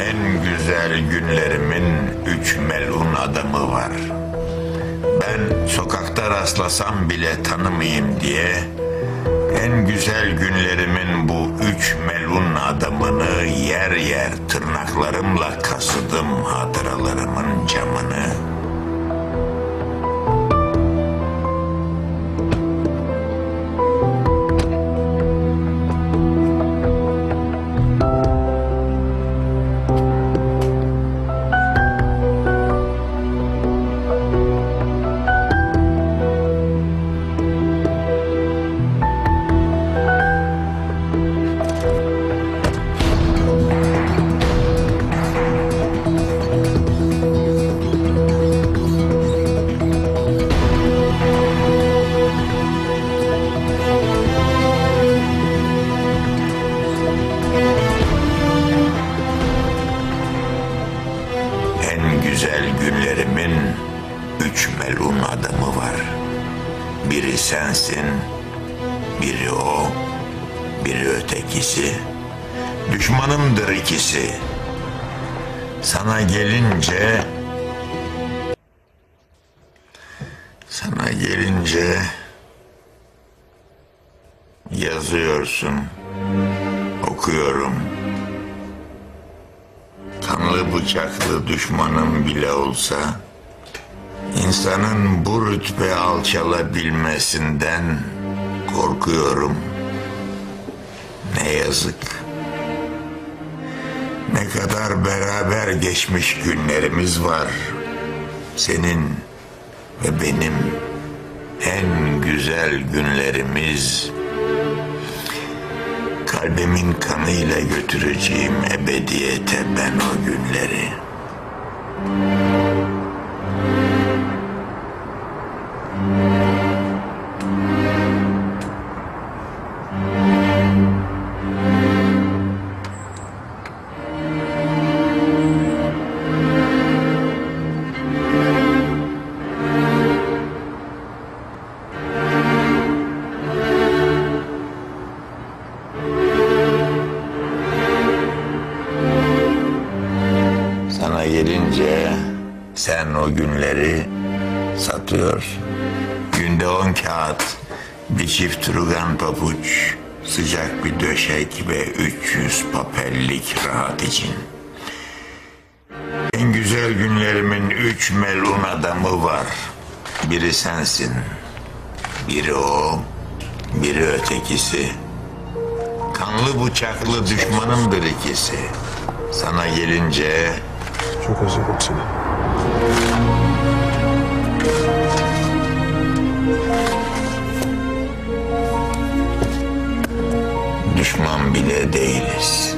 En güzel günlerimin üç melun adamı var. Ben sokakta rastlasam bile tanımayayım diye en güzel günlerimin bu üç melun adamını yer yer tırnaklarımla kasıdım hatıralarımın camını. Güzel günlerimin üç melun adamı var. Biri sensin, biri o, biri ötekisi. Düşmanımdır ikisi. Sana gelince... Sana gelince... Yazıyorsun, okuyorum. Kanlı bıçaklı düşmanım bile olsa insanın bu rütbe alçalabilmesinden korkuyorum. Ne yazık. Ne kadar beraber geçmiş günlerimiz var. Senin ve benim en güzel günlerimiz Kalbimin kanıyla götüreceğim ebediyete ben o günleri. Sen o günleri satıyorsun. Günde on kağıt, bir çift trugan pabuç, sıcak bir döşek ve 300 papellik rahat için. En güzel günlerimin üç melun adamı var. Biri sensin, biri o, biri ötekisi. Kanlı bıçaklı düşmanımdır ikisi. Sana gelince Çok özledim seni. Düşman bile değiliz.